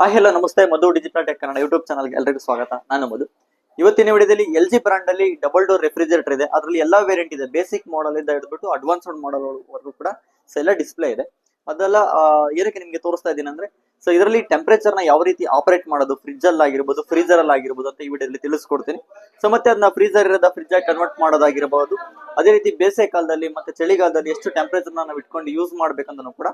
Hi hello ನಮಸ್ತೆ. Madhu digital tech Kannada YouTube ಚಾನಲ್ಗೆ ಎಲ್ಲರಿಗೂ ಸ್ವಾಗತ. ನಾನು ಮಧು. ಇವತ್ತಿನ ವಿಡಿಯೋದಲ್ಲಿ ಎಲ್ ಜಿ ಬ್ರಾಂಡ್ ಅಲ್ಲಿ ಡಬಲ್ ಡೋರ್ ರೆಫ್ರಿಜರೇಟರ್ ಇದೆ. ಅದರಲ್ಲಿ ಎಲ್ಲಾ ವೇರಿಯಂಟ್ ಇದೆ. ಬೇಸಿಕ್ ಮಾಡಲ್ ಇಂದ ಹಿಡಿದ್ಬಿಟ್ಟು ಅಡ್ವಾನ್ಸ್ಡ್ ಮಾಡಲ್ ವರೆಗೂ ಕೂಡ ಸೆಲ್ಲ ಡಿಸ್ಪ್ಲೇ ಇದೆ. ಅದೆಲ್ಲ ಏನಕ್ಕೆ ನಿಮಗೆ ತೋರಿಸ್ತಾ ಇದ್ದೀನಿ ಅಂದ್ರೆ ಸೊ ಇದರಲ್ಲಿ ಟೆಂಪರೇಚರ್ ಯಾವ ರೀತಿ ಆಪರೇಟ್ ಮಾಡೋದು ಫ್ರಿಜ್ ಅಲ್ಲಿ ಆಗಿರ್ಬೋದು ಫ್ರೀಜರ್ ಅಲ್ಲಿ ಆಗಿರ್ಬೋದು ಅಂತ ಈ ವಿಡಿಯೋದಲ್ಲಿ ತಿಳಿಸ್ಕೊಡ್ತೀನಿ. ಸೊ ಮತ್ತೆ ಅದನ್ನ ಫ್ರೀಜರ್ ಇರೋದ ಫ್ರಿಜ್ ಆಗಿ ಕನ್ವರ್ಟ್ ಮಾಡೋದಾಗಿರಬಹುದು ಅದೇ ರೀತಿ ಬೇಸಿಗೆ ಕಾಲದಲ್ಲಿ ಮತ್ತೆ ಚಳಿಗಾಲದಲ್ಲಿ ಎಷ್ಟು ಟೆಂಪರೇಚರ್ ನಾವು ಇಟ್ಕೊಂಡು ಯೂಸ್ ಮಾಡ್ಬೇಕಂತನೂ ಕೂಡ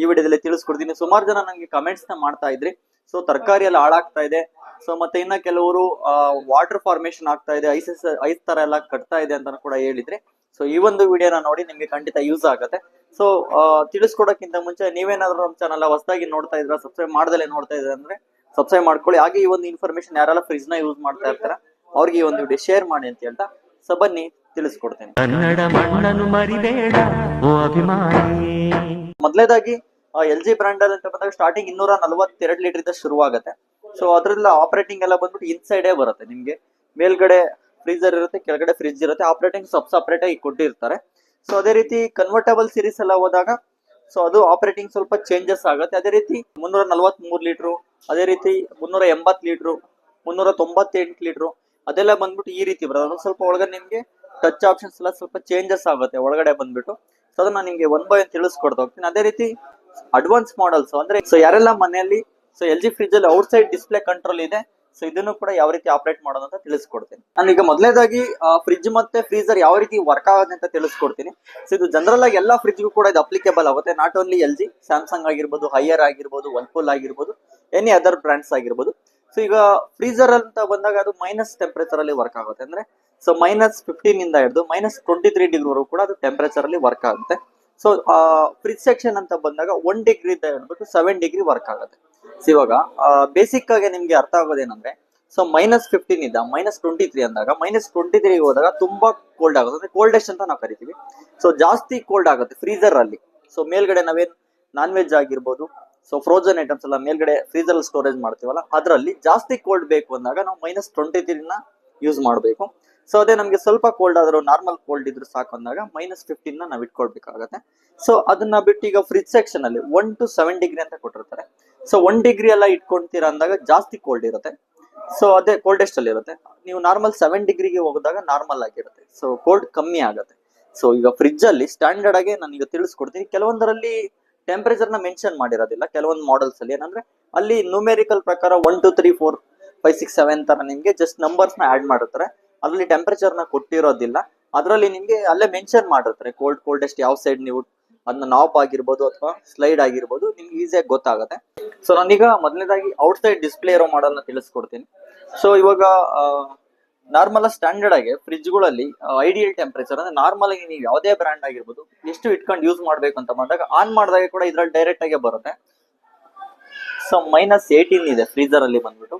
ಈ ವಿಡಿಯೋದಲ್ಲಿ ತಿಳಿಸ್ಕೊಡ್ತೀನಿ. ಸುಮಾರು ಜನ ನನಗೆ ಕಮೆಂಟ್ಸ್ನ ಮಾಡ್ತಾ ಇದ್ರಿ. ಸೊ ತರಕಾರಿ ಎಲ್ಲ ಹಾಳಾಗ್ತಾ ಇದೆ. ಸೊ ಮತ್ತೆ ಇನ್ನ ಕೆಲವರು ವಾಟರ್ ಫಾರ್ಮೇಶನ್ ಆಗ್ತಾ ಇದೆ ಐಸ್ ಐಸ್ ತರ ಎಲ್ಲ ಕಟ್ತಾ ಇದೆ ಅಂತ ಕೂಡ ಹೇಳಿದ್ರಿ. ಸೊ ಈ ಒಂದು ವಿಡಿಯೋನ ನೋಡಿ ನಿಮ್ಗೆ ಖಂಡಿತ ಯೂಸ್ ಆಗುತ್ತೆ. ಸೊ ತಿಳಿಸ್ಕೊಡಕ್ಕಿಂತ ಮುಂಚೆ ನೀವೇನಾದ್ರೂ ನಮ್ಮ ಚಾನಲ್ ಹೊಸದಾಗಿ ನೋಡ್ತಾ ಇದ್ರ ಸಬ್ಸ್ಕ್ರೈಬ್ ಮಾಡ್ದಲೆ ನೋಡ್ತಾ ಇದ್ರೆ ಅಂದ್ರೆ ಸಬ್ಸ್ಕ್ರೈಬ್ ಮಾಡ್ಕೊಳ್ಳಿ. ಹಾಗೆ ಈ ಒಂದು ಇನ್ಫಾರ್ಮೇಶನ್ ಯಾರೆಲ್ಲ ಫ್ರಿಜ್ನ ಯೂಸ್ ಮಾಡ್ತಾ ಇರ್ತಾರ ಅವ್ರಿಗೆ ಈ ಒಂದು ವಿಡಿಯೋ ಶೇರ್ ಮಾಡಿ ಅಂತ ಹೇಳ್ತಾ ಸೊ ಬನ್ನಿ ತಿಳಿಸ್ಕೊಡ್ತೇನೆ. ಕನ್ನಡ ಮಣ್ಣನ್ನು ಮರಿಬೇಡ ಓ ಅಭಿಮಾನಿ. ಮೊದಲೇದಾಗಿ ಎಲ್ ಜಿ ಬ್ರಾಂಡ್ ಅಂತ ಬಂದಾಗ ಸ್ಟಾರ್ಟಿಂಗ್ ಇನ್ನೂರ ನಲವತ್ತೆರಡು ಲೀಟರ್ ಇಂದ ಶುರುವಾಗುತ್ತೆ. ಸೊ ಅದ್ರಲ್ಲ ಆಪರೇಟಿಂಗ್ ಎಲ್ಲ ಬಂದ್ಬಿಟ್ಟು ಇನ್ಸೈಡೇ ಬರುತ್ತೆ ನಿಮ್ಗೆ. ಮೇಲ್ಗಡೆ ಫ್ರೀಜರ್ ಇರುತ್ತೆ ಕೆಳಗಡೆ ಫ್ರಿಜ್ ಇರುತ್ತೆ. ಆಪರೇಟಿಂಗ್ ಸಬ್ ಸಪ್ರೇಟ್ ಆಗಿ ಕೊಟ್ಟಿರ್ತಾರೆ. ಸೊ ಅದೇ ರೀತಿ ಕನ್ವರ್ಟಬಲ್ ಸೀರೀಸ್ ಎಲ್ಲ ಹೋದಾಗ ಸೊ ಅದು ಆಪರೇಟಿಂಗ್ ಸ್ವಲ್ಪ ಚೇಂಜಸ್ ಆಗುತ್ತೆ. ಅದೇ ರೀತಿ ಮುನ್ನೂರ ನಲ್ವತ್ ಮೂರು ಲೀಟ್ರು ಅದೇ ರೀತಿ ಮುನ್ನೂರ ಎಂಬತ್ ಲೀಟ್ರು ಮುನ್ನೂರ ತೊಂಬತ್ತೆಂಟು ಲೀಟ್ರು ಅದೆಲ್ಲ ಬಂದ್ಬಿಟ್ಟು ಈ ರೀತಿ ಬರೋದು ಸ್ವಲ್ಪ ಒಳಗಡೆ ನಿಮಗೆ ಟಚ್ ಆಪ್ಷನ್ಸ್ ಎಲ್ಲ ಸ್ವಲ್ಪ ಚೇಂಜಸ್ ಆಗುತ್ತೆ ಒಳಗಡೆ ಬಂದ್ಬಿಟ್ಟು. ಸೊ ಅದನ್ನ ನಿಮ್ಗೆ ಒನ್ ಬೈ ಒನ್ ತಿಳಿಸ್ಕೊಡ್ತಾ ಹೋಗ್ತೀನಿ. ಅದೇ ರೀತಿ ಅಡ್ವಾನ್ಸ್ ಮಾಡಲ್ಸ್ ಅಂದ್ರೆ ಸೊ ಯಾರೆಲ್ಲ ಮನೆಯಲ್ಲಿ ಸೊ ಎಲ್ ಜಿ ಫ್ರಿಜ್ ಅಲ್ಲಿ ಔಟ್ ಸೈಡ್ ಡಿಸ್ಪ್ಲೇ ಕಂಟ್ರೋಲ್ ಇದೆ ಸೊ ಇದನ್ನು ಕೂಡ ಯಾವ ರೀತಿ ಆಪರೇಟ್ ಮಾಡೋದು ಅಂತ ತಿಳಿಸ್ಕೊಡ್ತೀನಿ. ನಾನು ಈಗ ಮೊದಲೇದಾಗಿ ಫ್ರಿಜ್ ಮತ್ತೆ ಫ್ರೀಜರ್ ಯಾವ ರೀತಿ ವರ್ಕ್ ಆಗುತ್ತೆ ಅಂತ ತಿಳಿಸ್ಕೊಡ್ತೀನಿ. ಸೊ ಇದು ಜನರಲ್ ಆಗಿ ಎಲ್ಲಾ ಫ್ರಿಜ್ಗೂ ಕೂಡ ಇದು ಅಪ್ಲಿಕೇಬಲ್ ಆಗುತ್ತೆ. Not only L G Samsung ಆಗಿರ್ಬೋದು ಹೈಯರ್ ಆಗಿರ್ಬೋದು ಒನ್ಪುಲ್ ಆಗಿರ್ಬೋದು ಎನಿ ಅದರ್ ಬ್ರ್ಯಾಂಡ್ಸ್ ಆಗಿರ್ಬೋದು. ಸೊ ಈಗ ಫ್ರೀಜರ್ ಅಂತ ಬಂದಾಗ ಅದು ಮೈನಸ್ ಟೆಂಪರೇಚರ್ ಅಲ್ಲಿ ವರ್ಕ್ ಆಗುತ್ತೆ. ಅಂದ್ರೆ ಸೊ ಮೈನಸ್ ಫಿಫ್ಟೀನ್ ಇಂದ ಹಿಡಿದು ಮೈನಸ್ ಟ್ವೆಂಟಿ ತ್ರೀ ಡಿಗ್ರಿವರೆಗೂ ಕೂಡ ಅದು ಟೆಂಪರೇಚರ್ ಅಲ್ಲಿ ವರ್ಕ್ ಆಗುತ್ತೆ. ಸೊ ಫ್ರಿಜ್ ಸೆಕ್ಷನ್ ಅಂತ ಬಂದಾಗ ಒನ್ ಡಿಗ್ರಿ ಇಂದ ಹಿಡ್ಬಿಟ್ಟು ಸೆವೆನ್ ಡಿಗ್ರಿ ವರ್ಕ್ ಆಗುತ್ತೆ. ಇವಾಗ ಬೇಸಿಕ್ ಆಗಿ ನಿಮ್ಗೆ ಅರ್ಥ ಆಗೋದೇನಂದ್ರೆ ಸೊ ಮೈನಸ್ ಫಿಫ್ಟೀನ್ ಇದ್ದ ಮೈನಸ್ ಟ್ವೆಂಟಿ ತ್ರೀ ಅಂದಾಗ ಮೈನಸ್ ಟ್ವೆಂಟಿ ತ್ರೀ ಹೋದಾಗ ತುಂಬಾ ಕೋಲ್ಡ್ ಆಗುತ್ತೆ. ಅಂದ್ರೆ ಕೋಲ್ಡೆಸ್ಟ್ ಅಂತ ನಾವು ಕರಿತೀವಿ. ಸೊ ಜಾಸ್ತಿ ಕೋಲ್ಡ್ ಆಗುತ್ತೆ ಫ್ರೀಜರ್ ಅಲ್ಲಿ. ಸೊ ಮೇಲ್ಗಡೆ ನಾವೇನ್ ನಾನ್ ವೆಜ್ ಆಗಿರ್ಬೋದು ಸೊ ಫ್ರೋಜನ್ ಐಟಮ್ಸ್ ಎಲ್ಲ ಮೇಲ್ಗಡೆ ಫ್ರೀಸರ್ ಸ್ಟೋರೇಜ್ ಮಾಡ್ತೀವಲ್ಲ, ಅದರಲ್ಲಿ ಜಾಸ್ತಿ ಕೋಲ್ಡ್ ಬೇಕು ಅಂದಾಗ ನಾವು ಮೈನಸ್ ಟ್ವೆಂಟಿ ತ್ರೀನ ಯೂಸ್ ಮಾಡಬೇಕು. ಸೊ ಅದೇ ನಮಗೆ ಸ್ವಲ್ಪ ಕೋಲ್ಡ್ ಆದ್ರೂ ನಾರ್ಮಲ್ ಕೋಲ್ಡ್ ಇದ್ರು ಸಾಕು ಅಂದಾಗ ಮೈನಸ್ ಫಿಫ್ಟೀನ್ ನಾವು ಇಟ್ಕೊಳ್ಬೇಕಾಗತ್ತೆ. ಸೊ ಅದನ್ನ ಬಿಟ್ಟು ಈಗ ಫ್ರಿಜ್ ಸೆಕ್ಷನ್ ಅಲ್ಲಿ ಒನ್ ಟು ಸೆವೆನ್ ಡಿಗ್ರಿ ಅಂತ ಕೊಟ್ಟಿರ್ತಾರೆ. ಸೊ ಒನ್ ಡಿಗ್ರಿ ಎಲ್ಲ ಇಟ್ಕೊಂತೀರಾ ಅಂದಾಗ ಜಾಸ್ತಿ ಕೋಲ್ಡ್ ಇರುತ್ತೆ. ಸೊ ಅದೇ ಕೋಲ್ಡೆಸ್ಟ್ ಅಲ್ಲಿ ಇರುತ್ತೆ. ನೀವು ನಾರ್ಮಲ್ ಸೆವೆನ್ ಡಿಗ್ರಿಗೆ ಹೋಗಿದಾಗ ನಾರ್ಮಲ್ ಆಗಿರುತ್ತೆ. ಸೊ ಕೋಲ್ಡ್ ಕಮ್ಮಿ ಆಗುತ್ತೆ. ಸೊ ಈಗ ಫ್ರಿಜ್ ಅಲ್ಲಿ ಸ್ಟ್ಯಾಂಡರ್ಡ್ ಆಗಿ ನಾನು ಈಗ ತಿಳಿಸ್ಕೊಡ್ತೀನಿ. ಕೆಲವೊಂದರಲ್ಲಿ ಟೆಂಪರೇಚರ್ನ ಮೆನ್ಷನ್ ಮಾಡಿರೋದಿಲ್ಲ. ಕೆಲವೊಂದು ಮಾಡೆಲ್ಸ್ ಅಲ್ಲಿ ಏನಂದ್ರೆ ಅಲ್ಲಿ ನ್ಯೂಮೆರಿಕಲ್ ಪ್ರಕಾರ one two three four five six seven ತರ ನಿಮ್ಗೆ ಜಸ್ಟ್ ನಂಬರ್ಸ್ನ ಆಡ್ ಮಾಡಿರ್ತಾರೆ. ಅದ್ರಲ್ಲಿ ಟೆಂಪರೇಚರ್ನ ಕೊಟ್ಟಿರೋದಿಲ್ಲ. ಅದರಲ್ಲಿ ನಿಮ್ಗೆ ಅಲ್ಲೇ ಮೆನ್ಷನ್ ಮಾಡಿರ್ತಾರೆ. ಕೋಲ್ಡ್ ಕೋಲ್ಡೆಸ್ಟ್ ಯಾವ ಸೈಡ್ ನೀವು ಅದನ್ನ ನಾಪ್ ಆಗಿರ್ಬೋದು ಅಥವಾ ಸ್ಲೈಡ್ ಆಗಿರ್ಬೋದು ನಿಮ್ಗೆ ಈಸಿಯಾಗಿ ಗೊತ್ತಾಗುತ್ತೆ. ಸೊ ನಾನೀಗ ಮೊದಲನೇದಾಗಿ ಔಟ್ ಸೈಡ್ ಡಿಸ್ಪ್ಲೇ ಇರೋ ಮಾಡಲ್ನ ತಿಳಿಸ್ಕೊಡ್ತೀನಿ. ಸೊ ಇವಾಗ ನಾರ್ಮಲ್ ಸ್ಟ್ಯಾಂಡರ್ಡ್ ಆಗಿ ಫ್ರಿಜ್ಗಳಲ್ಲಿ ಐಡಿಯಲ್ ಟೆಂಪರೇಚರ್ ಅಂದ್ರೆ ನಾರ್ಮಲ್ ಆಗಿ ನೀವು ಯಾವುದೇ ಬ್ರ್ಯಾಂಡ್ ಆಗಿರ್ಬೋದು, ಎಷ್ಟು ಇಟ್ಕೊಂಡು ಯೂಸ್ ಮಾಡ್ಬೇಕು ಅಂತ ಬಂದಾಗ ಆನ್ ಮಾಡಿದಾಗ ಕೂಡ ಇದ್ರಲ್ಲಿ ಡೈರೆಕ್ಟ್ ಆಗಿ ಬರುತ್ತೆ. ಸೊ ಮೈನಸ್ ಏಯ್ಟೀನ್ ಇದೆ ಫ್ರೀಜರ್ ಅಲ್ಲಿ ಬಂದ್ಬಿಟ್ಟು.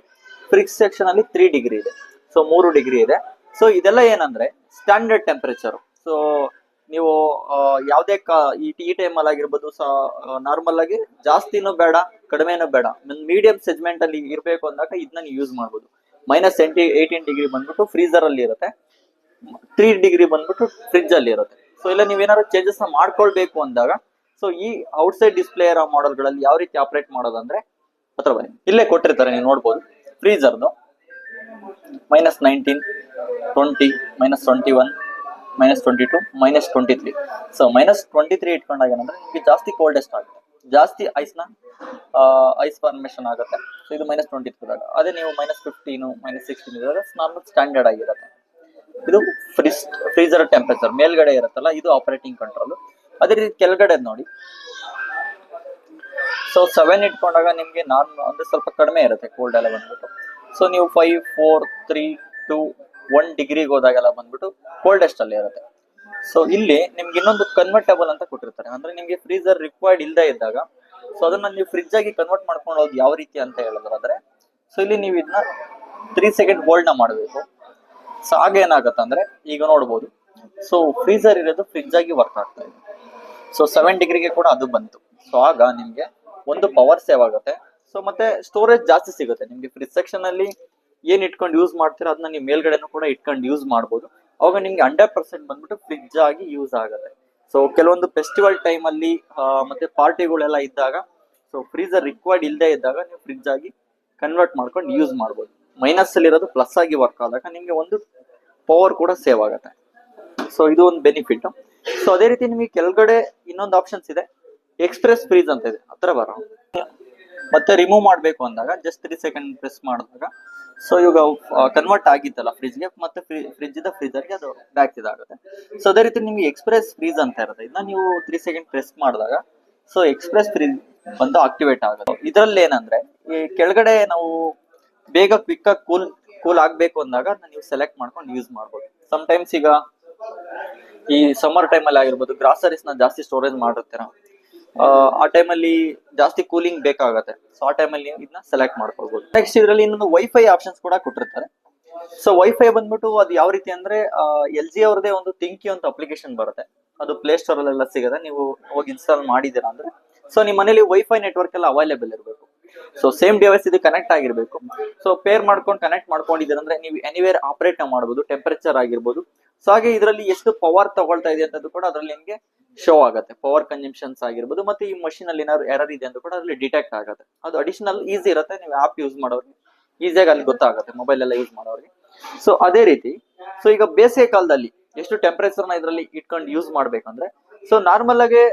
ಫ್ರಿಜ್ ಸೆಕ್ಷನ್ ಅಲ್ಲಿ ತ್ರೀ ಡಿಗ್ರಿ ಇದೆ. ಸೊ ಮೂರು ಡಿಗ್ರಿ ಇದೆ. ಸೊ ಇದೆಲ್ಲ ಏನಂದ್ರೆ ಸ್ಟ್ಯಾಂಡರ್ಡ್ ಟೆಂಪರೇಚರ್ ಸೊ ನೀವು ಯಾವುದೇ ಕ, ಈ ಟೀ ಅಲ್ಲಿ ಆಗಿರ್ಬೋದು ನಾರ್ಮಲ್ ಆಗಿ ಜಾಸ್ತಿನೂ ಬೇಡ, ಕಡಿಮೆನೂ ಬೇಡ. ಮೀಡಿಯಂ ಸೆಜ್ಮೆಂಟ್ ಅಲ್ಲಿ ಇರಬೇಕು ಅಂದಾಗ ಇದನ್ನ ನೀವು ಯೂಸ್ ಮಾಡ್ಬೋದು. ಮೈನಸ್ ಎಂಟಿ ಏಯ್ಟೀನ್ ಡಿಗ್ರಿ ಬಂದ್ಬಿಟ್ಟು ಫ್ರೀಜರ್ ಅಲ್ಲಿ ಇರುತ್ತೆ. ತ್ರೀ ಡಿಗ್ರಿ ಬಂದ್ಬಿಟ್ಟು ಫ್ರಿಜ್ ಅಲ್ಲಿ ಇರುತ್ತೆ. ಸೊ ಇಲ್ಲ ನೀವೇನಾದ್ರು ಚೇಂಜಸ್ನ ಮಾಡ್ಕೊಳ್ಬೇಕು ಅಂದಾಗ ಸೊ ಈ ಔಟ್ಸೈಡ್ ಡಿಸ್ಪ್ಲೇ ಇರೋ ಮಾಡೆಲ್ಗಳಲ್ಲಿ ಯಾವ ರೀತಿ ಆಪರೇಟ್ ಮಾಡೋದಂದ್ರೆ, ಹತ್ರ ಬನ್ನಿ. ಇಲ್ಲೇ ಕೊಟ್ಟಿರ್ತಾರೆ, ನೀವು ನೋಡ್ಬೋದು. ಫ್ರೀಜರ್ದು minus nineteen twenty minus twenty one minus twenty two minus twenty three so minus twenty three ಇಟ್ಕೊಂಡಾಗ ಏನಂದ್ರೆ ನಿಮಗೆ ಜಾಸ್ತಿ ಕೋಲ್ಡೆಸ್ಟ್ ಆಗುತ್ತೆ. ಜಾಸ್ತಿ ಐಸ್ನ ಐಸ್ ಫಾರ್ಮೇಶನ್ ಆಗುತ್ತೆ. ಸೊ ಇದು ಮೈನಸ್ ಟ್ವೆಂಟಿ ತ್ರೀದಾಗ ಅದೇ ನೀವು ಮೈನಸ್ ಫಿಫ್ಟೀನು ಮೈನಸ್ ಸಿಕ್ಸ್ಟೀನ್ ಇದ್ರೆ ನಾರ್ಮಲ್ ಸ್ಟ್ಯಾಂಡರ್ಡ್ ಆಗಿರುತ್ತೆ. ಇದು ಫ್ರಿಸ್ ಫ್ರೀಜರ್ ಟೆಂಪರೇಚರ್ ಮೇಲ್ಗಡೆ ಇರುತ್ತಲ್ಲ, ಇದು ಆಪರೇಟಿಂಗ್ ಕಂಟ್ರೋಲ್ ಅದೇ ರೀತಿ ಕೆಳಗಡೆ ನೋಡಿ. ಸೊ ಸೆವೆನ್ ಇಟ್ಕೊಂಡಾಗ ನಿಮಗೆ ನಾರ್ಮಲ್ ಅಂದ್ರೆ ಸ್ವಲ್ಪ ಕಡಿಮೆ ಇರುತ್ತೆ ಕೋಲ್ಡ್ ಎಲ್ಲ ಬಂದ್ಬಿಟ್ಟು. ಸೊ ನೀವು five four three two one ಡಿಗ್ರಿಗೆ ಹೋದಾಗೆಲ್ಲ ಬಂದ್ಬಿಟ್ಟು ಕೋಲ್ಡೆಸ್ಟ್ ಅಲ್ಲಿ ಇರುತ್ತೆ. ಸೊ ಇಲ್ಲಿ ನಿಮ್ಗೆ ಇನ್ನೊಂದು ಕನ್ವರ್ಟಬಲ್ ಅಂತ ಕೊಟ್ಟಿರ್ತಾರೆ. ಅಂದ್ರೆ ನಿಮ್ಗೆ ಫ್ರೀಜರ್ ರಿಕ್ವೈರ್ಡ್ ಇಲ್ಲದೆ ಇದ್ದಾಗ ಸೊ ಅದನ್ನ ನೀವು ಫ್ರಿಜ್ ಆಗಿ ಕನ್ವರ್ಟ್ ಮಾಡ್ಕೊಂಡು ಯಾವ ರೀತಿ ಅಂತ ಹೇಳಿದ್ರಾದ್ರೆ ಸೊ ಇಲ್ಲಿ ನೀವು ಇದನ್ನ ತ್ರೀ ಸೆಕೆಂಡ್ ಹೋಲ್ಡ್ನ ಮಾಡಬೇಕು. ಸೊ ಆಗ ಏನಾಗುತ್ತೆ ಅಂದ್ರೆ, ಈಗ ನೋಡ್ಬೋದು. ಸೊ ಫ್ರೀಜರ್ ಇರೋದು ಫ್ರಿಜ್ ಆಗಿ ವರ್ಕ್ ಆಗ್ತಾ ಇದೆ. ಸೊ ಸೆವೆನ್ ಡಿಗ್ರಿಗೆ ಕೂಡ ಅದು ಬಂತು. ಸೊ ಆಗ ನಿಮ್ಗೆ ಒಂದು ಪವರ್ ಸೇವ್ ಆಗುತ್ತೆ. ಸೊ ಮತ್ತೆ ಸ್ಟೋರೇಜ್ ಜಾಸ್ತಿ ಸಿಗುತ್ತೆ. ನಿಮ್ಗೆ ಫ್ರಿಜ್ ಸೆಕ್ಷನ್ ಅಲ್ಲಿ ಏನ್ ಇಟ್ಕೊಂಡು ಯೂಸ್ ಮಾಡ್ತೀರಾ ಅದನ್ನ ನೀವು ಮೇಲ್ಗಡೆನೂ ಕೂಡ ಇಟ್ಕೊಂಡು ಯೂಸ್ ಮಾಡ್ಬೋದು. ಅವಾಗ ನಿಮ್ಗೆ ಹಂಡ್ರೆಡ್ ಪರ್ಸೆಂಟ್ ಬಂದ್ಬಿಟ್ಟು ಫ್ರಿಜ್ ಆಗಿ ಯೂಸ್ ಆಗುತ್ತೆ. ಸೊ ಕೆಲವೊಂದು ಫೆಸ್ಟಿವಲ್ ಟೈಮ್ ಅಲ್ಲಿ ಮತ್ತೆ ಪಾರ್ಟಿಗಳೆಲ್ಲ ಇದ್ದಾಗ ಸೊ ಫ್ರೀಜರ್ ರಿಕ್ವೈರ್ಡ್ ಇಲ್ಲದೆ ಇದ್ದಾಗ ನೀವು ಫ್ರಿಜ್ ಆಗಿ ಕನ್ವರ್ಟ್ ಮಾಡ್ಕೊಂಡು ಯೂಸ್ ಮಾಡ್ಬೋದು. ಮೈನಸ್ ಅಲ್ಲಿ ಇರೋದು ಪ್ಲಸ್ ಆಗಿ ವರ್ಕ್ ಆದಾಗ ನಿಮಗೆ ಒಂದು ಪವರ್ ಕೂಡ ಸೇವ್ ಆಗುತ್ತೆ. ಸೊ ಇದು ಒಂದು ಬೆನಿಫಿಟ್ ಸೊ ಅದೇ ರೀತಿ ನಿಮಗೆ ಕೆಳಗಡೆ ಇನ್ನೊಂದು ಆಪ್ಷನ್ಸ್ ಇದೆ. ಎಕ್ಸ್ಪ್ರೆಸ್ ಫ್ರೀಜ್ ಅಂತ ಇದೆ. ಹತ್ರ ಬರೋ. ಮತ್ತೆ ರಿಮೂವ್ ಮಾಡಬೇಕು ಅಂದಾಗ ಜಸ್ಟ್ ತ್ರೀ ಸೆಕೆಂಡ್ ಪ್ರೆಸ್ ಮಾಡಿದಾಗ ಸೊ ಇವಾಗ ಕನ್ವರ್ಟ್ ಆಗಿತ್ತಲ್ಲ ಫ್ರಿಜ್ಗೆ ಮತ್ತೆ ಫ್ರಿಜ್ ಇದ್ದ ಫ್ರೀಜರ್ಗೆ ಅದು ಬ್ಯಾಕ್ ಇದಾಗುತ್ತೆ ಸೊ ಅದೇ ರೀತಿ ನಿಮಗೆ ಎಕ್ಸ್ಪ್ರೆಸ್ ಫ್ರೀಜ್ ಅಂತ ಇರುತ್ತೆ. ಇದನ್ನ ನೀವು ತ್ರೀ ಸೆಕೆಂಡ್ ಪ್ರೆಸ್ ಮಾಡಿದಾಗ ಸೊ ಎಕ್ಸ್ಪ್ರೆಸ್ ಫ್ರೀಜ್ ಬಂದು ಆಕ್ಟಿವೇಟ್ ಆಗುತ್ತೆ. ಇದರಲ್ಲಿ ಏನಂದ್ರೆ, ಈ ಕೆಳಗಡೆ ನಾವು ಬೇಗ ಕ್ವಿಕ್ ಆಗಿ ಕೂಲ್ ಕೂಲ್ ಆಗ್ಬೇಕು ಅಂದಾಗ ಅದನ್ನ ನೀವು ಸೆಲೆಕ್ಟ್ ಮಾಡ್ಕೊಂಡು ಯೂಸ್ ಮಾಡ್ಬೋದು. ಟೈಮ್ಸ್ ಈಗ ಈ ಸಮ್ಮರ್ ಟೈಮಲ್ಲಿ ಆಗಿರ್ಬೋದು ಗ್ರಾಸರೀಸ್ನ ಜಾಸ್ತಿ ಸ್ಟೋರೇಜ್ ಮಾಡಿರ್ತೀರ. ಆ, ಆ ಟೈಮಲ್ಲಿ ಜಾಸ್ತಿ ಕೂಲಿಂಗ್ ಬೇಕಾಗತ್ತೆ. ಸೊ ಆ ಟೈಮಲ್ಲಿ ನೀವು ಇದನ್ನ ಸೆಲೆಕ್ಟ್ ಮಾಡ್ಕೊಳ್ಬಹುದು ನೆಕ್ಸ್ಟ್ ಇದರಲ್ಲಿ ಇನ್ನೊಂದು ವೈಫೈ ಆಪ್ಷನ್ಸ್ ಕೂಡ ಕೊಟ್ಟಿರ್ತಾರೆ. ಸೊ ವೈಫೈ ಬಂದ್ಬಿಟ್ಟು ಅದು ಯಾವ ರೀತಿ ಅಂದ್ರೆ ಎಲ್ ಜಿ ಅವ್ರದೇ ಒಂದು ತಿಂಕಿ ಅಂತ ಅಪ್ಲಿಕೇಶನ್ ಬರುತ್ತೆ. ಅದು ಪ್ಲೇ ಸ್ಟೋರ್ ಅಲ್ಲೆಲ್ಲ ಸಿಗದೆ ನೀವು ಹೋಗಿ ಇನ್ಸ್ಟಾಲ್ ಮಾಡಿದೀರಾ ಅಂದ್ರೆ. ಸೊ ನಿಮ್ಮ ಮನೇಲಿ ವೈಫೈ ನೆಟ್ವರ್ಕ್ ಎಲ್ಲ ಅವೈಲೇಬಲ್ ಇರಬೇಕು. ಸೊ ಸೇಮ್ ಡಿವೈಸ್ ಇದು ಕನೆಕ್ಟ್ ಆಗಿರ್ಬೇಕು. ಸೊ ಪೇರ್ ಮಾಡ್ಕೊಂಡು ಕನೆಕ್ಟ್ ಮಾಡ್ಕೊಂಡಿದ್ದೀರ ಅಂದ್ರೆ ನೀವು ಎನಿವೇರ್ ಆಪರೇಟ್ ಮಾಡಬಹುದು ಟೆಂಪರೇಚರ್ ಆಗಿರ್ಬೋದು. ಸೊ ಹಾಗೆ ಇದರಲ್ಲಿ ಎಷ್ಟು ಪವರ್ ತಗೊಳ್ತಾ ಇದೆ ಅಂತದ್ದು ಕೂಡ ಅದರಲ್ಲಿ ನಿಮಗೆ ಶೋ ಆಗುತ್ತೆ. ಪವರ್ ಕನ್ಸಂಪ್ಷನ್ಸ್ ಆಗಿರ್ಬೋದು ಮತ್ತೆ ಈ ಮಷೀನ್ ಅಲ್ಲಿ ಏನಾದ್ರು ಎರರ್ ಇದೆ ಅಂತ ಕೂಡ ಅದರಲ್ಲಿ ಡಿಟೆಕ್ಟ್ ಆಗುತ್ತೆ. ಅದು ಅಡಿಷನಲ್ ಈಸಿ ಇರುತ್ತೆ, ನೀವು ಆಪ್ ಯೂಸ್ ಮಾಡೋರಿಗೆ. ಈಸಿಯಾಗಿ ಅಲ್ಲಿ ಗೊತ್ತಾಗುತ್ತೆ ಮೊಬೈಲ್ ಎಲ್ಲ ಯೂಸ್ ಮಾಡೋರಿಗೆ. ಸೊ ಅದೇ ರೀತಿ ಸೊ ಈಗ ಬೇಸಿಗೆ ಕಾಲದಲ್ಲಿ ಎಷ್ಟು ಟೆಂಪರೇಚರ್ನ ಇದರಲ್ಲಿ ಇಟ್ಕೊಂಡು ಯೂಸ್ ಮಾಡ್ಬೇಕಂದ್ರೆ ಸೊ ನಾರ್ಮಲ್ ಆಗಿ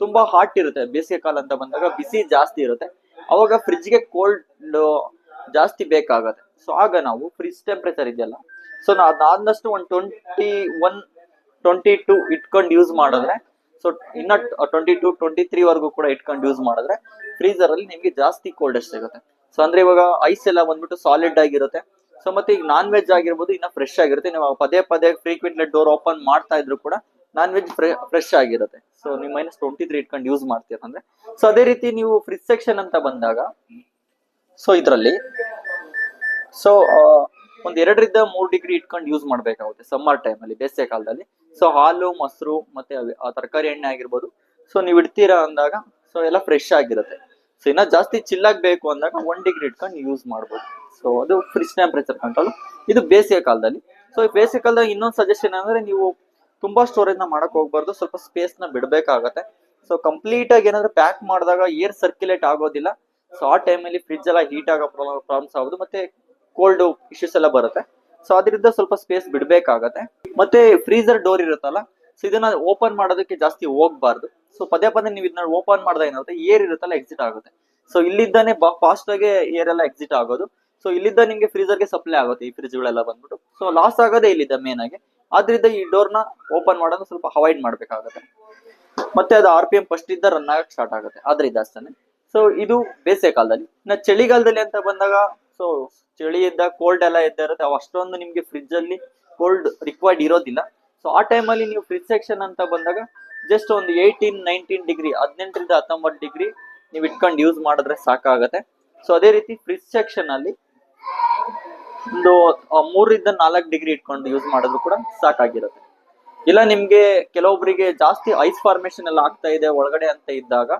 ತುಂಬಾ ಹಾಟ್ ಇರುತ್ತೆ ಬೇಸಿಗೆ ಕಾಲ ಅಂತ ಬಂದಾಗ, ಬಿಸಿ ಜಾಸ್ತಿ ಇರುತ್ತೆ. ಅವಾಗ ಫ್ರಿಜ್ಗೆ ಕೋಲ್ಡ್ ಜಾಸ್ತಿ ಬೇಕಾಗತ್ತೆ. ಸೊ ಆಗ ನಾವು ಫ್ರಿಜ್ ಟೆಂಪರೇಚರ್ ಇದೆಯಲ್ಲ ಸೊ ಅದಾದಷ್ಟು ಒಂದು ಟ್ವೆಂಟಿ ಒನ್ ಟ್ವೆಂಟಿ ಟು ಇಟ್ಕೊಂಡು ಯೂಸ್ ಮಾಡಿದ್ರೆ ಸೊ ಇನ್ನ ಟ್ವೆಂಟಿ ಟು ಟ್ವೆಂಟಿ ತ್ರೀ ವರ್ಗು ಕೂಡ ಇಟ್ಕೊಂಡು ಯೂಸ್ ಮಾಡಿದ್ರೆ ಫ್ರೀಸರ್ ಅಲ್ಲಿ ನಿಮ್ಗೆ ಜಾಸ್ತಿ ಕೋಲ್ಡೆಸ್ಟ್ ಸಿಗುತ್ತೆ. ಸೊ ಅಂದ್ರೆ ಇವಾಗ ಐಸ್ ಎಲ್ಲ ಬಂದ್ಬಿಟ್ಟು ಸಾಲಿಡ್ ಆಗಿರುತ್ತೆ. ಸೊ ಮತ್ತೆ ಈಗ ನಾನ್ ವೆಜ್ ಆಗಿರ್ಬೋದು, ಇನ್ನ ಫ್ರೆಶ್ ಆಗಿರುತ್ತೆ. ನೀವು ಪದೇ ಪದೇ ಫ್ರೀಕ್ವೆಂಟ್ಲಿ ಡೋರ್ ಓಪನ್ ಮಾಡ್ತಾ ಇದ್ರು ಕೂಡ ನಾನ್ ವೆಜ್ ಫ್ರೆಶ್ ಆಗಿರುತ್ತೆ. ಸೊ ನೀವು ಮೈನಸ್ ಟ್ವೆಂಟಿ ತ್ರೀ ಇಟ್ಕೊಂಡು ಯೂಸ್ ಮಾಡ್ತೀರ ಅಂದ್ರೆ ಸೊ ಅದೇ ರೀತಿ ನೀವು ಫ್ರಿಜ್ ಸೆಕ್ಷನ್ ಅಂತ ಬಂದಾಗ ಸೊ ಇದರಲ್ಲಿ ಸೊ ಒಂದ್ ಎರಡರಿಂದ ಮೂರ್ ಡಿಗ್ರಿ ಇಟ್ಕೊಂಡು ಯೂಸ್ ಮಾಡ್ಬೇಕಾಗುತ್ತೆ ಸಮ್ಮರ್ ಟೈಮ್ ಅಲ್ಲಿ, ಬೇಸಿಗೆ ಕಾಲದಲ್ಲಿ. ಸೊ ಹಾಲು, ಮೊಸರು ಮತ್ತೆ ತರಕಾರಿ ಎಣ್ಣೆ ಆಗಿರ್ಬೋದು. ಸೊ ನೀವು ಇಡ್ತೀರಾ ಅಂದಾಗ ಸೊ ಎಲ್ಲ ಫ್ರೆಶ್ ಆಗಿರುತ್ತೆ. ಸೊ ಇನ್ನ ಜಾಸ್ತಿ ಚಿಲ್ಲಾಗಿ ಬೇಕು ಅಂದಾಗ ಒನ್ ಡಿಗ್ರಿ ಇಟ್ಕೊಂಡು ಯೂಸ್ ಮಾಡ್ಬೋದು. ಸೊ ಅದು ಫ್ರಿಜ್ ಟೆಂಪ್ರೇಚರ್ ಕಂಟ್ರೋಲ್ ಇದು ಬೇಸಿಗೆ ಕಾಲದಲ್ಲಿ. ಸೊ ಬೇಸಿಗೆ ಕಾಲದಾಗ ಇನ್ನೊಂದು ಸಜೆಷನ್ ಅಂದ್ರೆ ನೀವು ತುಂಬಾ ಸ್ಟೋರೇಜ್ನ ಮಾಡಕ್ ಹೋಗ್ಬಾರ್ದು. ಸ್ವಲ್ಪ ಸ್ಪೇಸ್ನ ಬಿಡಬೇಕಾಗತ್ತೆ. ಸೊ ಕಂಪ್ಲೀಟ್ ಆಗಿ ಏನಾದ್ರು ಪ್ಯಾಕ್ ಮಾಡಿದಾಗ ಏರ್ ಸರ್ಕ್ಯುಲೇಟ್ ಆಗೋದಿಲ್ಲ. ಸೊ ಆ ಟೈಮಲ್ಲಿ ಫ್ರಿಜ್ ಎಲ್ಲ ಹೀಟ್ ಆಗೋ ಪ್ರಾಬ್ಲಮ್ಸ್ ಆಗೋದು. ಮತ್ತೆ ಕೋಲ್ಡ್ ಇಶ್ಯೂಸ್ ಎಲ್ಲ ಬರುತ್ತೆ. ಸೊ ಅದರಿಂದ ಸ್ವಲ್ಪ ಸ್ಪೇಸ್ ಬಿಡಬೇಕಾಗತ್ತೆ. ಮತ್ತೆ ಫ್ರೀಸರ್ ಡೋರ್ ಇರುತ್ತಲ್ಲ ಸೊ ಇದನ್ನ ಓಪನ್ ಮಾಡೋದಕ್ಕೆ ಜಾಸ್ತಿ ಹೋಗ್ಬಾರ್ದು. ಸೊ ಪದೇ ಪದೇ ನೀವು ಇದನ್ನ ಓಪನ್ ಮಾಡಿದಾಗ ಏನಾಗುತ್ತೆ ಏರ್ ಇರುತ್ತಲ್ಲ ಎಕ್ಸಿಟ್ ಆಗುತ್ತೆ. ಸೊ ಇಲ್ಲಿದ್ದಾನೆ ಫಾಸ್ಟ್ ಆಗಿ ಏರ್ ಎಲ್ಲ ಎಕ್ಸಿಟ್ ಆಗೋದು. ಸೊ ಇಲ್ಲಿದ್ದ ನಿಮ್ಗೆ ಫ್ರೀಜರ್ಗೆ ಸಪ್ಲೈ ಆಗುತ್ತೆ, ಈ ಫ್ರಿಜ್ ಗಳೆಲ್ಲ ಬಂದ್ಬಿಟ್ಟು. ಸೊ ಲಾಸ್ ಆಗೋದೇ ಇಲ್ಲಿದ್ದ ಮೇನ್ ಆಗಿ. ಆದ್ರಿಂದ ಈ ಡೋರ್ನ ಓಪನ್ ಮಾಡೋದು ಸ್ವಲ್ಪ ಅವಾಯ್ಡ್ ಮಾಡ್ಬೇಕಾಗತ್ತೆ. ಮತ್ತೆ ಅದು ಆರ್ ಪಿ ಎಂ ಫಸ್ಟ್ ಇದ್ದ ರನ್ ಆಗಕ್ಕೆ ಸ್ಟಾರ್ಟ್ ಆಗುತ್ತೆ. ಆದ್ರಿಂದ ಅಷ್ಟೇ ಸೊ ಇದು ಬೇಸಿಗೆ ಕಾಲದಲ್ಲಿ ಇನ್ನ ಚಳಿಗಾಲದಲ್ಲಿ ಅಂತ ಬಂದಾಗ ಸೊ ಚಳಿ ಇದ್ದ ಕೋಲ್ಡ್ ಎಲ್ಲ ಇದ್ದ ಇರುತ್ತೆ. ಅಷ್ಟೊಂದು ನಿಮ್ಗೆ ಫ್ರಿಜ್ ಅಲ್ಲಿ ಕೋಲ್ಡ್ ರಿಕ್ವೈರ್ಡ್ ಇರೋದಿಲ್ಲ. ಸೊ ಆ ಟೈಮಲ್ಲಿ ನೀವು ಫ್ರಿಜ್ ಸೆಕ್ಷನ್ ಅಂತ ಬಂದಾಗ ಜಸ್ಟ್ ಒಂದು ಏಯ್ಟೀನ್ ನೈನ್ಟೀನ್ ಡಿಗ್ರಿ ಹದಿನೆಂಟರಿಂದ ಹತ್ತೊಂಬತ್ತು ಡಿಗ್ರಿ ನೀವು ಇಟ್ಕೊಂಡು ಯೂಸ್ ಮಾಡಿದ್ರೆ ಸಾಕಾಗತ್ತೆ. ಸೊ ಅದೇ ರೀತಿ ಫ್ರಿಜ್ ಸೆಕ್ಷನ್ ಅಲ್ಲಿ ಒಂದು ಮೂರಿಂದ ನಾಲ್ಕು ಡಿಗ್ರಿ ಇಟ್ಕೊಂಡು ಯೂಸ್ ಮಾಡಿದ್ರು ಕೂಡ ಸಾಕಾಗಿರುತ್ತೆ. ಇಲ್ಲ, ನಿಮ್ಗೆ ಕೆಲವೊಬ್ಬರಿಗೆ ಜಾಸ್ತಿ ಐಸ್ ಫಾರ್ಮೇಶನ್ ಎಲ್ಲ ಆಗ್ತಾ ಇದೆ, ಒಳಗಡೆ ಅಂತ ಇದ್ದಾಗ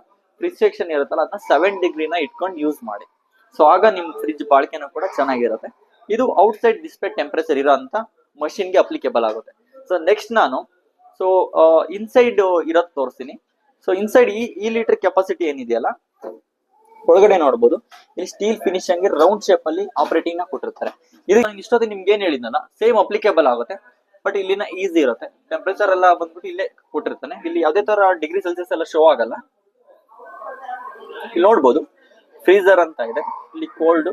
ಫ್ರಿಜ್ ಸೆಕ್ಷನ್ ಇರುತ್ತಲ್ಲ, ಅದನ್ನ ಸೆವೆನ್ ಡಿಗ್ರಿನ ಇಟ್ಕೊಂಡು ಯೂಸ್ ಮಾಡಿ. ಸೊ ಆಗ ನಿಮ್ ಫ್ರಿಜ್ ಬಾಳಿಕೆನೂ ಕೂಡ ಚೆನ್ನಾಗಿರುತ್ತೆ. ಇದು ಔಟ್ ಸೈಡ್ ಡಿಸ್ಪ್ಲೇ ಟೆಂಪರೇಚರ್ ಇರೋ ಅಂತ ಮಷಿನ್ಗೆ ಅಪ್ಲಿಕೇಬಲ್ ಆಗುತ್ತೆ. ಸೊ ನೆಕ್ಸ್ಟ್ ನಾನು ಸೊ ಇನ್ಸೈಡ್ ಇರೋದು ತೋರಿಸ್ತೀನಿ. ಸೊ ಇನ್ಸೈಡ್ ಈ ಈ ಲೀಟರ್ ಕೆಪಾಸಿಟಿ ಏನಿದೆಯಲ್ಲ, ಒಳಗಡೆ ನೋಡ್ಬೋದು. ಇಲ್ಲಿ ಸ್ಟೀಲ್ ಫಿನಿಶಿಂಗ್ ರೌಂಡ್ ಶೇಪ್ ಅಲ್ಲಿ ಆಪರೇಟಿಂಗ್ನ ಕೊಟ್ಟಿರ್ತಾರೆ. ಇದು ಇಷ್ಟೊತ್ತಿಗೆ ನಿಮ್ಗೆ ಏನ್ ಹೇಳಿದ್ನಲ್ಲ ಸೇಮ್ ಅಪ್ಲಿಕೇಬಲ್ ಆಗುತ್ತೆ ಬಟ್ ಇಲ್ಲಿನ ಈಸಿ ಇರುತ್ತೆ. ಟೆಂಪರೇಚರ್ ಎಲ್ಲ ಬಂದ್ಬಿಟ್ಟು ಇಲ್ಲೇ ಕೊಟ್ಟಿರ್ತಾನೆ. ಇಲ್ಲಿ ಯಾವುದೇ ತರ ಡಿಗ್ರಿ ಸೆಲ್ಸಿಯಸ್ ಎಲ್ಲ ಶೋ ಆಗಲ್ಲ. ನೋಡ್ಬೋದು. ಫ್ರೀಸರ್ ಅಂತ ಇದೆ. ಇಲ್ಲಿ ಕೋಲ್ಡ್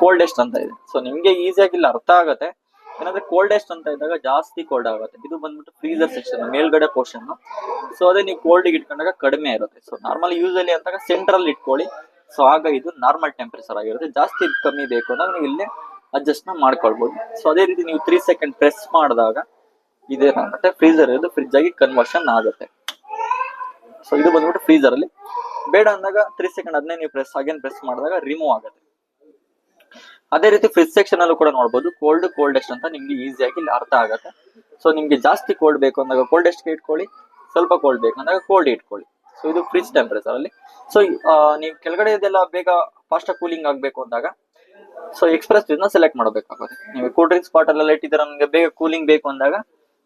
ಕೋಲ್ಡೆಸ್ಟ್ ಅಂತ ಇದೆ. ಸೊ ನಿಮ್ಗೆ ಈಸಿಯಾಗಿ ಇಲ್ಲಿ ಅರ್ಥ ಆಗುತ್ತೆ. ಏನಂದ್ರೆ ಕೋಲ್ಡೆಸ್ಟ್ ಅಂತ ಇದ್ದಾಗ ಜಾಸ್ತಿ ಕೋಲ್ಡ್ ಆಗುತ್ತೆ. ಇದು ಬಂದ್ಬಿಟ್ಟು ಫ್ರೀಸರ್ ಸೆಕ್ಷನ್ ಮೇಲ್ಗಡೆ ಪೋರ್ಷನ್ ಸೊ ಅದೇ ನೀವು ಕೋಲ್ಡ್ ಇಟ್ಕೊಂಡಾಗ ಕಡಿಮೆ ಇರುತ್ತೆ. ಸೊ ನಾರ್ಮಲ್ ಯೂಸಲಿ ಅಂತಾಗ ಸೆಂಟ್ರಲ್ ಇಟ್ಕೊಳ್ಳಿ. ಸೊ ಆಗ ಇದು ನಾರ್ಮಲ್ ಟೆಂಪರೇಚರ್ ಆಗಿರುತ್ತೆ. ಜಾಸ್ತಿ ಕಮ್ಮಿ ಬೇಕು ಅಂದಾಗ ನೀವು ಇಲ್ಲಿ ಅಡ್ಜಸ್ಟ್ನ ಮಾಡ್ಕೊಳ್ಬಹುದು ಸೊ ಅದೇ ರೀತಿ ನೀವು ತ್ರೀ ಸೆಕೆಂಡ್ ಪ್ರೆಸ್ ಮಾಡಿದಾಗ ಇದೇನಾಗುತ್ತೆ ಫ್ರೀಸರ್ ಇದು ಫ್ರಿಜ್ ಆಗಿ ಕನ್ವರ್ಷನ್ ಆಗುತ್ತೆ. ಸೊ ಇದು ಬಂದ್ಬಿಟ್ಟು ಫ್ರೀಸರ್ ಅಲ್ಲಿ ಬೇಡ ಅಂದಾಗ ತ್ರೀ ಸೆಕೆಂಡ್ ಅದನ್ನೇ ನೀವು ಪ್ರೆಸ್ ಅಗೇನ್ ಪ್ರೆಸ್ ಮಾಡಿದಾಗ ರಿಮೂವ್ ಆಗುತ್ತೆ. ಅದೇ ರೀತಿ ಫ್ರಿಜ್ ಸೆಕ್ಷನ್ ಅಲ್ಲೂ ಕೂಡ ನೋಡಬಹುದು ಕೋಲ್ಡ್ ಕೋಲ್ಡೆಸ್ಟ್ ಅಂತ ನಿಮ್ಗೆ ಈಸಿಯಾಗಿ ಇಲ್ಲಿ ಅರ್ಥ ಆಗುತ್ತೆ. ಸೊ ನಿಮ್ಗೆ ಜಾಸ್ತಿ ಕೋಲ್ಡ್ ಬೇಕು ಅಂದಾಗ ಕೋಲ್ಡೆಸ್ಟ್ ಇಟ್ಕೊಳ್ಳಿ, ಸ್ವಲ್ಪ ಕೋಲ್ಡ್ ಬೇಕು ಅಂದಾಗ ಕೋಲ್ಡ್ ಇಟ್ಕೊಳ್ಳಿ. ಸೊ ಇದು ಫ್ರಿಜ್ ಟೆಂಪರೇಚರ್ ಅಲ್ಲಿ. ಸೊ ನೀವು ಕೆಳಗಡೆ ಇದೆಲ್ಲ ಬೇಗ ಫಾಸ್ಟ್ ಕೂಲಿಂಗ್ ಆಗಬೇಕು ಅಂದಾಗ ಸೊ ಎಕ್ಸ್ಪ್ರೆಸ್ ಇದನ್ನ ಸೆಲೆಕ್ಟ್ ಮಾಡಬೇಕಾಗುತ್ತೆ. ನೀವು ಕೂಲ್ ಡ್ರಿಂಕ್ಸ್ ಬಾಟಲ್ ಎಲ್ಲ ಇಟ್ಟಿದ್ರೆ ನಮಗೆ ಬೇಗ ಕೂಲಿಂಗ್ ಬೇಕು ಅಂದಾಗ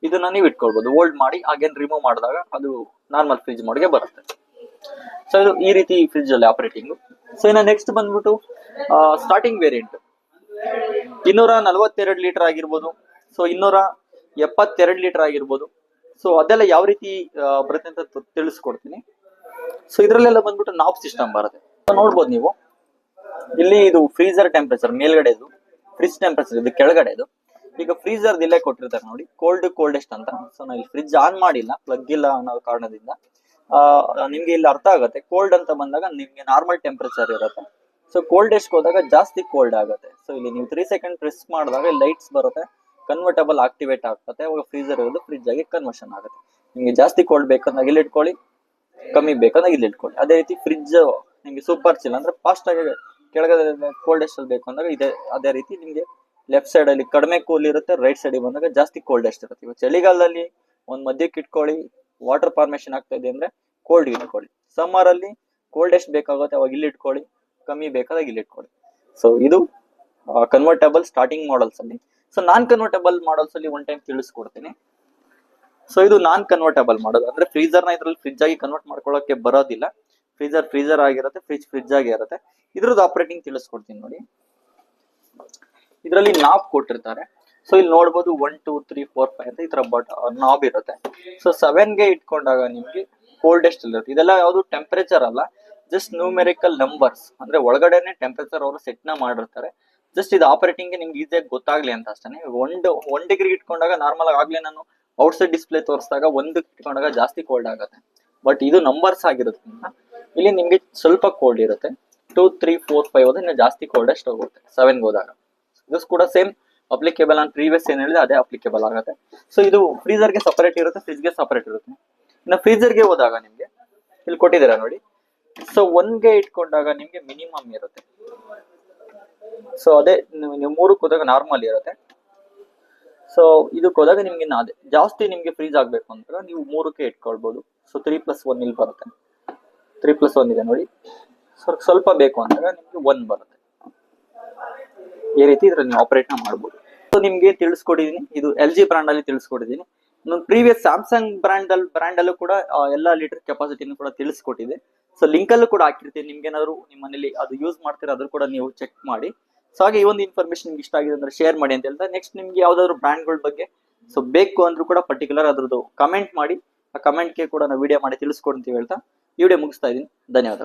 ಇದನ್ನ ನೀವು ಇಟ್ಕೊಳ್ಬಹುದು ಓಲ್ಡ್ ಮಾಡಿ ಅಗೇನ್ ರಿಮೂವ್ ಮಾಡಿದಾಗ ಅದು ನಾರ್ಮಲ್ ಫ್ರಿಜ್ ಮೋಡ್ಗೆ ಬರುತ್ತೆ. ಸೊ ಇದು ಈ ರೀತಿ ಫ್ರಿಡ್ಜ್ ಅಲ್ಲಿ ಆಪರೇಟಿಂಗ್ ಸೊ ಇನ್ನ ನೆಕ್ಸ್ಟ್ ಬಂದ್ಬಿಟ್ಟು ಸ್ಟಾರ್ಟಿಂಗ್ ವೇರಿಯಂಟ್ ಇನ್ನೂರ ನಲವತ್ತೆರಡು ಲೀಟರ್ ಆಗಿರ್ಬೋದು. ಸೊ ಇನ್ನೂರ ಎಪ್ಪತ್ತೆರಡು ಲೀಟರ್ ಆಗಿರ್ಬೋದು. ಸೊ ಅದೆಲ್ಲ ಯಾವ ರೀತಿ ಬರುತ್ತೆ ಅಂತ ತಿಳಿಸ್ಕೊಡ್ತೀನಿ. ಸೊ ಇದ್ರಲ್ಲೆಲ್ಲ ಬಂದ್ಬಿಟ್ಟು ನಾಬ್ ಸಿಸ್ಟಮ್ ಬರುತ್ತೆ. ನೋಡ್ಬೋದು ನೀವು. ಇಲ್ಲಿ ಇದು ಫ್ರೀಸರ್ ಟೆಂಪರೇಚರ್ ಮೇಲ್ಗಡೆದು ಫ್ರಿಜ್ ಟೆಂಪರೇಚರ್ ಇದು ಕೆಳಗಡೆದು. ಈಗ ಫ್ರೀಸರ್ ಇಲ್ಲೇ ಕೊಟ್ಟಿರ್ತಾರೆ ನೋಡಿ. ಕೋಲ್ಡ್ ಕೋಲ್ಡೆಸ್ಟ್ ಅಂತ. ಸೊ ನಾವು ಇಲ್ಲಿ ಫ್ರಿಜ್ ಆನ್ ಮಾಡಿಲ್ಲ ಪ್ಲಗ್ ಇಲ್ಲ ಅನ್ನೋ ಕಾರಣದಿಂದ. ನಿಮ್ಗೆ ಇಲ್ಲಿ ಅರ್ಥ ಆಗುತ್ತೆ. ಕೋಲ್ಡ್ ಅಂತ ಬಂದಾಗ ನಿಮ್ಗೆ ನಾರ್ಮಲ್ ಟೆಂಪರೇಚರ್ ಇರುತ್ತೆ. ಸೊ ಕೋಲ್ಡ್ ಎಷ್ಟು ಹೋದಾಗ ಜಾಸ್ತಿ ಕೋಲ್ಡ್ ಆಗುತ್ತೆ. ಸೊ ಇಲ್ಲಿ ನೀವು ತ್ರೀ ಸೆಕೆಂಡ್ ಪ್ರೆಸ್ ಮಾಡಿದಾಗ ಲೈಟ್ಸ್ ಬರುತ್ತೆ. ಕನ್ವರ್ಟಬಲ್ ಆಕ್ಟಿವೇಟ್ ಆಗುತ್ತೆ ಅವಾಗ ಫ್ರೀಜರ್ ಇರೋದು ಫ್ರಿಜ್ ಆಗಿ ಕನ್ವರ್ಷನ್ ಆಗುತ್ತೆ. ನಿಮ್ಗೆ ಜಾಸ್ತಿ ಕೋಲ್ಡ್ ಬೇಕಂದಾಗ ಇಲ್ಲಿ ಇಟ್ಕೊಳ್ಳಿ. ಕಮ್ಮಿ ಬೇಕಂದಾಗ ಇಲ್ಲಿ ಇಟ್ಕೊಳ್ಳಿ. ಅದೇ ರೀತಿ ಫ್ರಿಜ್ ನಿಮ್ಗೆ ಸೂಪರ್ ಚಿಲ್ ಅಂದ್ರೆ ಫಾಸ್ಟ್ ಆಗಿ ಕೆಳಗಡೆ ಕೋಲ್ಡ್ ಅಲ್ಲಿ ಬೇಕು ಅಂದಾಗ ಇದೆ, ಅದೇ ರೀತಿ ನಿಮ್ಗೆ ಲೆಫ್ಟ್ ಸೈಡ್ ಅಲ್ಲಿ ಕಡಿಮೆ ಕೂಲ್ ಇರುತ್ತೆ. ರೈಟ್ ಸೈಡ್ ಬಂದಾಗ ಜಾಸ್ತಿ ಕೋಲ್ಡೆಸ್ಟ್ ಇರುತ್ತೆ. ಇವಾಗ ಚಳಿಗಾಲದಲ್ಲಿ ಒಂದು ಮಧ್ಯಕ್ಕೆ ಇಟ್ಕೊಳ್ಳಿ. ವಾಟರ್ ಫಾರ್ಮೇಶನ್ ಆಗ್ತಾ ಇದೆ ಅಂದ್ರೆ ಕೋಲ್ಡ್ ಇಟ್ಕೊಳ್ಳಿ ಸಮ್ಮರ್ ಅಲ್ಲಿ ಎಷ್ಟು ಬೇಕಾಗುತ್ತೆ, ಅವಾಗ ಇಲ್ಲಿ ಇಟ್ಕೊಳ್ಳಿ. ಕಮ್ಮಿ ಬೇಕಾದಾಗ ಇಲ್ಲಿ ಇಟ್ಕೊಳ್ಳಿ. ಸೊ ಇದು ಕನ್ವರ್ಟಬಲ್ ಸ್ಟಾರ್ಟಿಂಗ್ ಮಾಡಲ್ಸ್ ಅಲ್ಲಿ. ಸೊ ನಾನ್ ಕನ್ವರ್ಟಬಲ್ ಮಾಡಲ್ಸ್ ಅಲ್ಲಿ ಒನ್ ಟೈಮ್ ತಿಳಿಸ್ಕೊಡ್ತೀನಿ. ಸೊ ಇದು ನಾನ್ ಕನ್ವರ್ಟಬಲ್ ಮಾಡೋದು ಅಂದ್ರೆ ಫ್ರೀಜರ್ನ ಇದ್ರಲ್ಲಿ ಫ್ರಿಜ್ ಆಗಿ ಕನ್ವರ್ಟ್ ಮಾಡ್ಕೊಳ್ಳೋಕೆ ಬರೋದಿಲ್ಲ. ಫ್ರೀಜರ್ ಫ್ರೀಜರ್ ಆಗಿರುತ್ತೆ ಫ್ರಿಜ್ ಫ್ರಿಜ್ ಆಗಿ ಇರುತ್ತೆ. ಇದ್ರದ್ದು ಆಪರೇಟಿಂಗ್ ತಿಳಿಸ್ಕೊಡ್ತೀನಿ ನೋಡಿ. ಇದರಲ್ಲಿ ನಾಬ್ ಕೊಟ್ಟಿರ್ತಾರೆ. ಸೊ ಇಲ್ಲಿ ನೋಡ್ಬೋದು one two three four five ಅಂತ ಈ ತರ ಬಟ್ ನಾಬ್ ಇರುತ್ತೆ. ಸೊ ಸೆವೆನ್ಗೆ ಇಟ್ಕೊಂಡಾಗ ನಿಮ್ಗೆ ಕೋಲ್ಡೆಸ್ಟ್ ಇರುತ್ತೆ. ಇದೆಲ್ಲ ಯಾವುದು ಟೆಂಪರೇಚರ್ ಅಲ್ಲ ಜಸ್ಟ್ ನ್ಯೂಮೆರಿಕಲ್ ನಂಬರ್ಸ್ ಅಂದ್ರೆ ಒಳಗಡೆನೆ ಟೆಂಪರೇಚರ್ ಅವರು ಸೆಟ್ನ ಮಾಡಿರ್ತಾರೆ. ಜಸ್ಟ್ ಇದು ಆಪರೇಟಿಂಗ್ ನಿಮ್ಗೆ ಈಸಿಯಾಗಿ ಗೊತ್ತಾಗ್ಲಿ ಅಂತ ಅಷ್ಟೇ ಒನ್ ಒನ್ ಡಿಗ್ರಿ ಇಟ್ಕೊಂಡಾಗ ನಾರ್ಮಲ್ ಆಗ್ಲೇ ನಾನು ಔಟ್ಸೈಡ್ ಡಿಸ್ಪ್ಲೇ ತೋರಿಸಿದಾಗ ಒಂದು ಇಟ್ಕೊಂಡಾಗ ಜಾಸ್ತಿ ಕೋಲ್ಡ್ ಆಗುತ್ತೆ. ಬಟ್ ಇದು ನಂಬರ್ಸ್ ಆಗಿರೋದ್ರಿಂದ ಇಲ್ಲಿ ನಿಮ್ಗೆ ಸ್ವಲ್ಪ ಕೋಲ್ಡ್ ಇರುತ್ತೆ. ಟೂ ತ್ರೀ ಫೋರ್ ಫೈವ್ ಹೋದ್ರೆ ಇನ್ನು ಜಾಸ್ತಿ ಕೋಲ್ಡೆಸ್ಟ್ ಹೋಗುತ್ತೆ ಸೆವೆನ್ಗೆ ಹೋದಾಗ. ಇದು ಕೂಡ ಸೇಮ್ ಅಪ್ಲಿಕೇಬಲ್ ನಾನು ಪ್ರೀವಿಯಸ್ ಏನ್ ಹೇಳಿದೆ ಅದೇ ಅಪ್ಲಿಕೇಬಲ್ ಆಗುತ್ತೆ. ಸೊ ಇದು ಫ್ರೀಜರ್ಗೆ ಸಪರೇಟ್ ಇರುತ್ತೆ ಫ್ರಿಜ್ಗೆ ಸಪರೇಟ್ ಇರುತ್ತೆ. ಇನ್ನು ಫ್ರೀಜರ್ಗೆ ಹೋದಾಗ ನಿಮ್ಗೆ, ಇಲ್ಲಿ ಕೊಟ್ಟಿದ್ದೀರ ನೋಡಿ? ಸೊ ಒನ್ಗೆ ಇಟ್ಕೊಂಡಾಗ ನಿಮ್ಗೆ ಮಿನಿಮಮ್ ಇರುತ್ತೆ. ಸೊ ಅದೇ ನೀವು ಮೂರು ಹೋದಾಗ ನಾರ್ಮಲ್ ಇರುತ್ತೆ. ಸೊ ಇದಕ್ಕೆ ಹೋದಾಗ ನಿಮ್ಗೆ ಅದೇ ಜಾಸ್ತಿ ನಿಮ್ಗೆ ಫ್ರೀಜ್ ಆಗ್ಬೇಕು ಅಂದ್ರೆ ನೀವು ಮೂರಕ್ಕೆ ಇಟ್ಕೊಳ್ಬಹುದು ಸೊ ತ್ರೀ ಪ್ಲಸ್ ಒನ್ ಇಲ್ಲಿ ಬರುತ್ತೆ. ತ್ರೀ ಪ್ಲಸ್ ಒನ್ ಇದೆ ನೋಡಿ. ಸ್ವಲ್ಪ ಬೇಕು ಅಂದಾಗ ನಿಮ್ಗೆ ಒನ್ ಬರುತ್ತೆ. ಈ ರೀತಿ ಇದ್ರಲ್ಲಿ ನೀವು ಆಪರೇಟ್ ಮಾಡ್ಬೋದು. ಸೊ ನಿಮ್ಗೆ ತಿಳಿಸ್ಕೊಟ್ಟಿದೀನಿ ಇದು ಎಲ್ ಜಿ ಬ್ರಾಂಡ್ ಅಲ್ಲಿ ತಿಳಿಸ್ಕೊಡಿದೀನಿ. ನಾನು ಪ್ರೀವಿಯಸ್ ಸ್ಯಾಮ್ಸಂಗ್ ಬ್ರಾಂಡ್ ಅಲ್ಲೂ ಕೂಡ ಎಲ್ಲ ಲೀಟರ್ ಕೆಪಾಸಿಟಿನೂ ಕೂಡ ತಿಳಿಸ್ಕೊಟ್ಟಿದೆ. ಸೊ ಲಿಂಕ್ ಅಲ್ಲೂ ಕೂಡ ಹಾಕಿರ್ತೀನಿ. ನಿಮ್ಗೆ ಏನಾದ್ರು ನಿಮ್ಮ ಮನೇಲಿ ಅದು ಯೂಸ್ ಮಾಡ್ತೀರಾ, ಅದ್ರ ಕೂಡ ನೀವು ಚೆಕ್ ಮಾಡಿ. ಸೊ ಹಾಗೆ ಈ ಒಂದು ಇನ್ಫಾರ್ಮೇಶನ್ ನಿಮ್ಗೆ ಇಷ್ಟ ಆಗಿದೆ ಅಂದ್ರೆ ಶೇರ್ ಮಾಡಿ ಅಂತ ಹೇಳ್ತಾ ನೆಕ್ಸ್ಟ್ ನಿಮ್ಗೆ ಯಾವ್ದಾದ್ರು ಬ್ರ್ಯಾಂಡ್ಗಳ ಬಗ್ಗೆ ಸೊ ಬೇಕು ಅಂದ್ರೂ ಕೂಡ ಪರ್ಟಿಕ್ಯುಲರ್ ಅದ್ರದ್ದು ಕಮೆಂಟ್ ಮಾಡಿ. ಆ ಕಮೆಂಟ್ಗೆ ಕೂಡ ನಾವು ವಿಡಿಯೋ ಮಾಡಿ ತಿಳಿಸ್ಕೊಡ್ತೀವಿ ಹೇಳ್ತಾ ವಿಡಿಯೋ ಮುಗಿಸ್ತಾ ಇದ್ದೀನಿ. ಧನ್ಯವಾದ